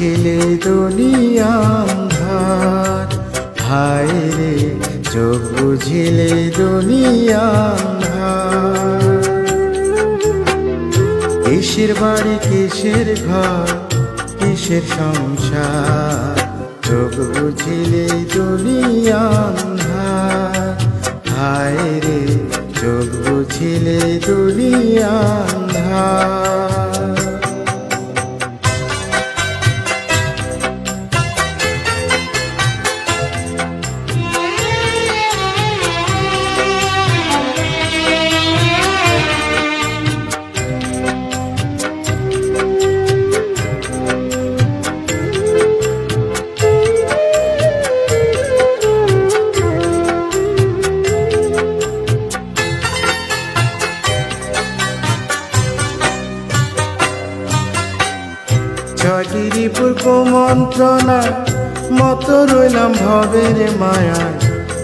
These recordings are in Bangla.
বুঝিলে দুনিয়া আন্ধার হায় রে, চোখ বুঝিলে দুনিয়া কিসের বাড়ি, কিসের ঘর, কিসের সংসার? চোখ বুঝিলে দুনিয়া হায় রে, চোখ বুঝিলে দুনিয়া আন্ধার ছটিরিপুর কুমন্ত্রণা, মতো রইলাম ভবের মায়া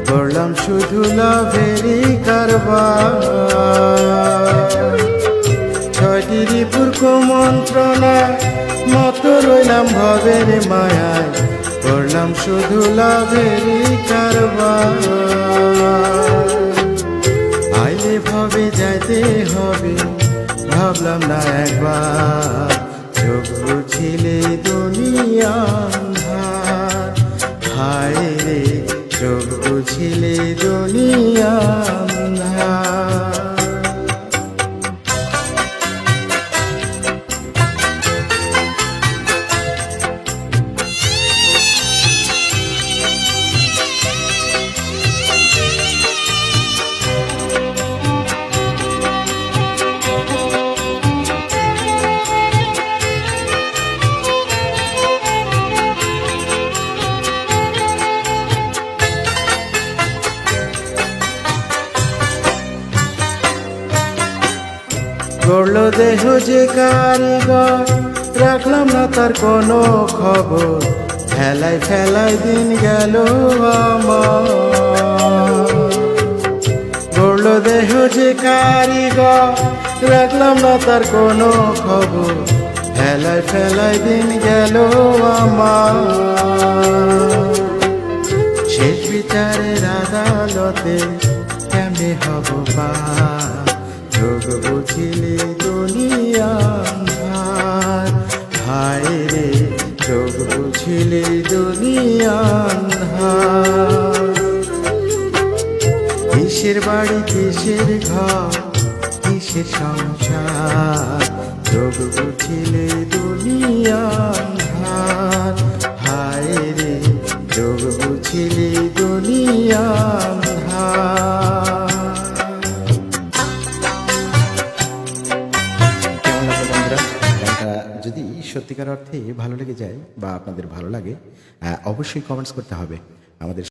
করলাম শুধু লাভেরই কারবার। ছটিরিপুর কুমন্ত্রণা, মতো রইলাম ভবের মায়ায়। করলাম শুধু লাভেরই কারবার। আইলে ভাবে যাইতে হবে, ভাবলাম না একবার। চোখ বুঝিলে দুনিয়া আন্ধার হায় রে চোখ বুঝিলে দুনিয়া গড়ল দেহ যে কারিগর। রাখলাম না তার কোনো খবর। ফেলাই ফেলাই দিন গেল আমার। গড়ল দেহ যে কারিগর। রাখলাম না তার কোনো খবর। ফেলাই ফেলাই দিন গেল আমার। শেষ বিচারের আদালতে কেমনে হব বা যোগ বুঝিলে দুনিয়া হায় রে যোগ বুঝিলে দুনিয়া কিসের বাড়ি, কিসের ঘর, কিসের সংসার? যোগ বুঝিলে দুনিয়া হায় রে যোগ বুঝিলে দুনিয়া সত্যিকার অর্থে ভালো লেগে যায় বা আপনাদের ভালো লাগে অবশ্যই কমেন্টস করতে হবে আমাদের